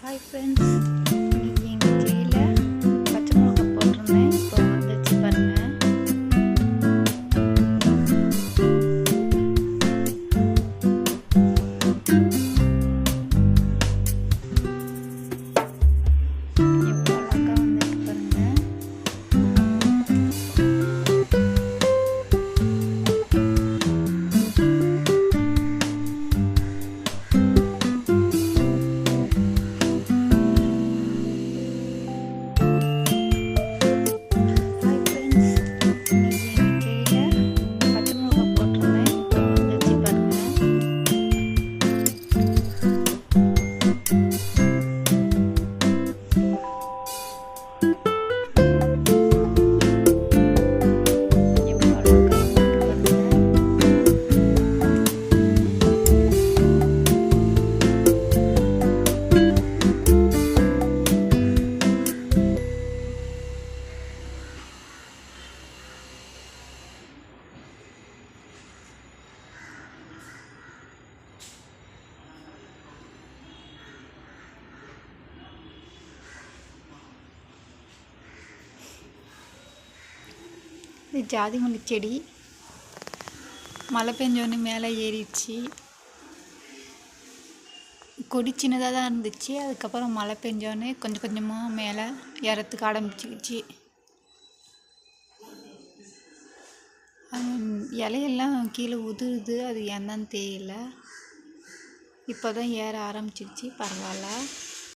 Hi friends. இது ஜாதி மல்லி செடி. மழை பெஞ்சோன்னு மேலே ஏறிடுச்சு. கொடி சின்னதாக தான் இருந்துச்சு. அதுக்கப்புறம் மழை பெஞ்சோடனே கொஞ்சம் கொஞ்சமாக மேலே ஏறத்துக்கு ஆரம்பிச்சிக்கிச்சு இலையெல்லாம் கீழே உதிருது. அது என்னன்னு தெரியல. இப்போ தான் ஏற ஆரம்பிச்சிருச்சு. பரவாயில்ல.